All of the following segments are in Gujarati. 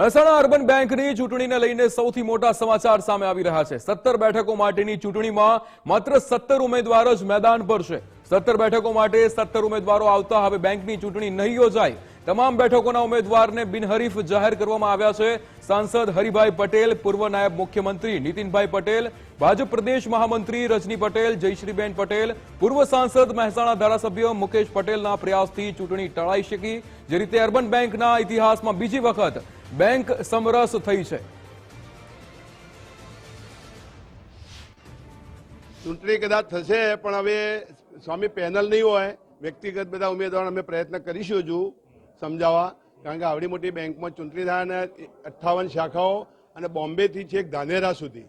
મહેસાણા અર્બન બેંકની ચૂંટણીને લઈને સૌથી મોટા સમાચાર સામે આવી રહ્યા છે. સત્તર બેઠકો માટેની ચૂંટણીમાં માત્ર સત્તર ઉમેદવાર જ મેદાન પર છે. સત્તર બેઠકો માટે સત્તર ઉમેદવારો આવતા હવે બેંકની ચૂંટણી નહીં યોજાય. તમામ બેઠકોના ઉમેદવારને બિનહરીફ જાહેર કરવામાં આવ્યા છે. સાંસદ હરિભાઈ પટેલ, પૂર્વ નાયબ મુખ્યમંત્રી નીતિનભાઈ પટેલ, ભાજપ પ્રદેશ મહામંત્રી રજની પટેલ, જયશ્રીબેન પટેલ, પૂર્વ સાંસદ મહેસાણા ધારાસભ્ય મુકેશ પટેલના પ્રયાસથી ચૂંટણી ટળાઈ શકી. જે રીતે અર્બન બેંકના ઇતિહાસમાં બીજી વખત બેંક સમરસ થઈ છે. ચૂંટણી કદાચ થશે, પણ હવે સ્વામી પેનલ નહીં હોય. વ્યક્તિગત બધા ઉમેદવાર અમે પ્રયત્ન કરીશું હજુ સમજાવવા. કારણ કે આવડી મોટી બેંકમાં ચૂંટણી થાય અને અઠ્ઠાવન શાખાઓ અને બોમ્બેથી છેક ધાનેરા સુધી.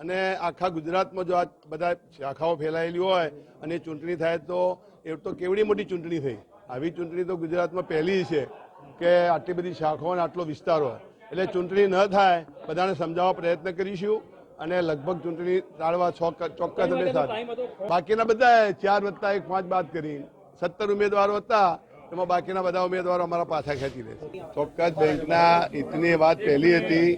અને આખા ગુજરાતમાં જો આ બધા શાખાઓ ફેલાયેલી હોય અને ચૂંટણી થાય તો, એ તો કેવડી મોટી ચૂંટણી થઈ. આવી ચૂંટણી તો ગુજરાતમાં પહેલી છે. કે આટલી બધી શાખો અને આટલો વિસ્તાર હોય એટલે ચૂંટણી ન થાય, બધાને સમજાવવા પ્રયત્ન કરીશું અને લગભગ ચૂંટણી ટાળવા ચોક્કસ અમે સાથે બાકીના બધા ચાર વત્તા એક પાંચ બાદ કરી સત્તર ઉમેદવારો હતા, એમાં બાકીના બધા ઉમેદવારો અમારા પાછા ખેંચી લેશે ચોક્કસ બેંકના હિતની વાત પહેલી હતી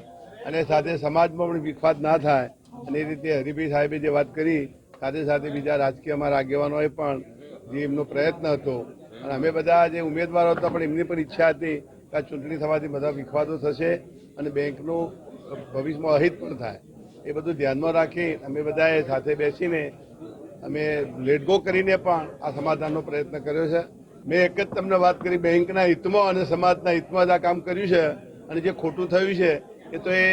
અને સાથે સમાજમાં પણ વિખવાદ ના થાય. અને એ રીતે હરિભાઈ સાહેબે જે વાત કરી, સાથે સાથે બીજા રાજકીય અમારા આગેવાનોએ પણ જે એમનો પ્રયત્ન હતો અને અમે બધા જે ઉમેદવારો હતા, પણ એમની પણ ઈચ્છા હતી કે આ ચૂંટણી થવાથી બધા વિખવાદો થશે અને બેંકનું ભવિષ્યમાં અહિત પણ થાય. એ બધું ધ્યાનમાં રાખી અમે બધાએ સાથે બેસીને અમે લેટગો કરીને પણ આ સમાધાનનો પ્રયત્ન કર્યો છે. મેં એક જ તમને વાત કરી, બેંકના હિતમાં અને સમાજના હિતમાં જ આ કામ કર્યું છે અને જે ખોટું થયું છે, એ તો એ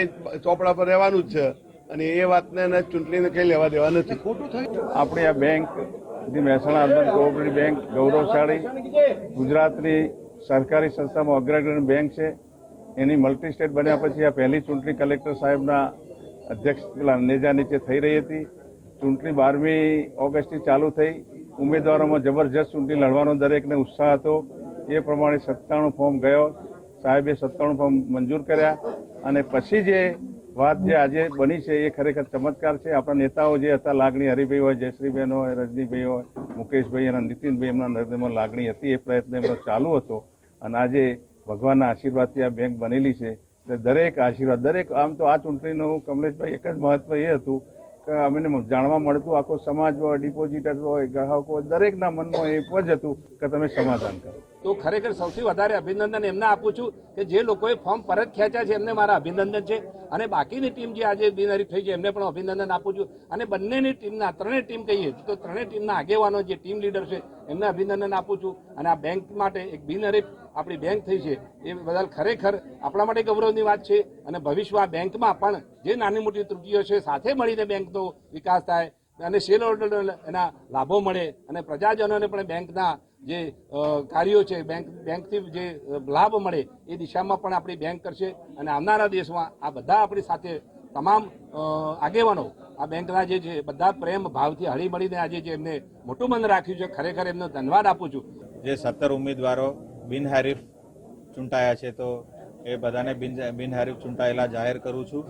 ચોપડા પર રહેવાનું જ છે અને એ વાતને ચૂંટણીને કંઈ લેવા દેવા નથી. ખોટું થયું? આપણી આ બેંક જે મહેસાણા અર્બન કોઓપરેટિવ બેંક ગૌરવશાળી ગુજરાતની સરકારી સંસ્થામાં અગ્રગણ્ય બેંક છે. એની મલ્ટી સ્ટેટ બન્યા પછી આ પહેલી ચૂંટણી કલેક્ટર સાહેબના અધ્યક્ષ નેજા નીચે થઈ રહી હતી. ચૂંટણી બારમી ઓગસ્ટથી ચાલુ થઈ. ઉમેદવારોમાં જબરજસ્ત ચૂંટણી લડવાનો દરેકને ઉત્સાહ હતો. એ પ્રમાણે સત્તાણું ફોર્મ ગયો. સાહેબે સત્તાણું ફોર્મ મંજૂર કર્યા અને પછી જે વાત જે આજે બની છે એ ખરેખર ચમત્કાર છે. આપણા નેતાઓ જે હતા, લાગણી હરિભાઈ હોય જયશ્રીબેન હોય, રજનીભાઈ હોય, મુકેશભાઈ અને નીતિનભાઈ એમના હૃદયમાં લાગણી હતી. એ પ્રયત્ન એમનો ચાલુ હતો અને આજે ભગવાનના આશીર્વાદથી આ બેંક બનેલી છે. એટલે દરેક આશીર્વાદ, દરેક આમ તો આ ચૂંટણીનું કમલેશભાઈ એક જ મહત્વ એ હતું અમને જાણવા મળતું, આખો સમાજ હોય ડિપોઝિટર હોય, ગ્રાહકો દરેકના મનમાં એ જ હતું કે તમે સમાધાન કરો. તો ખરેખર સૌથી વધારે અભિનંદન એમને આપું છું કે જે લોકોએ ફોર્મ પરત ખેંચ્યા છે, એમને મારા અભિનંદન છે. અને બાકીની ટીમ જે આજે બિનહરીફ થઈ છે, એમને પણ અભિનંદન આપું છું. અને બંનેની ટીમના, ત્રણેય ટીમ કહીએ તો ત્રણેય ટીમના આગેવાનો, જે ટીમ લીડર છે એમને અભિનંદન આપું છું. અને આ બેંક માટે એક બિનહરીફ આપણી બેંક થઈ છે. એ બદલ ખરેખર આપણા માટે ગૌરવની વાત છે. અને ભવિષ્યમાં બેંકમાં પણ જે નાની મોટી ત્રુટીઓ છે, સાથે મળીને બેંકનો વિકાસ થાય અને શેર હોલ્ડરને એના લાભો મળે અને પ્રજાજનોને પણ બેંકના જે કાર્યો છે બેંક બેંકથી જે લાભ મળે એ દિશામાં પણ આપણી બેંક કરશે. અને આવનારા દેશમાં આ બધા આપણી સાથે તમામ આગેવાનો આ બેંકના જે છે બધા પ્રેમ ભાવથી હળી મળીને આજે જે એમને મોટું મન રાખ્યું છે, ખરેખર એમનો ધન્યવાદ આપું છું. જે સત્તર ઉમેદવારો બિનહરીફ ચૂંટાયા છે, તો એ બધાને બિન બિનહરીફ ચૂંટાયેલા જાહેર કરું છું.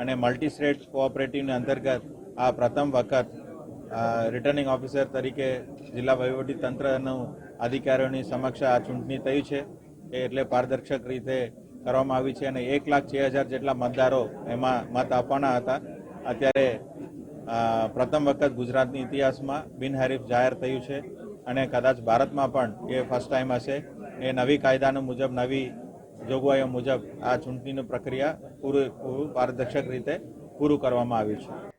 અને મલ્ટી સ્ટેટ કોઓપરેટિવની અંતર્ગત આ પ્રથમ વખત રિટર્નિંગ ઓફિસર તરીકે જિલ્લા વહીવટી તંત્રનું અધિકારીઓની સમક્ષ આ ચૂંટણી થઈ છે. એ એટલે પારદર્શક રીતે કરવામાં આવી છે અને એક લાખ છ હજાર જેટલા મતદારો એમાં મત આપવાના હતા. અત્યારે પ્રથમ વખત ગુજરાતની ઇતિહાસમાં બિનહરીફ જાહેર થયું છે અને કદાચ ભારતમાં પણ એ ફર્સ્ટ ટાઈમ હશે. એ નવી કાયદાનો મુજબ, નવી જોગવાઈઓ મુજબ આ ચૂંટણીની પ્રક્રિયા પૂરું પૂરું પારદર્શક રીતે પૂરું કરવામાં આવ્યું છે.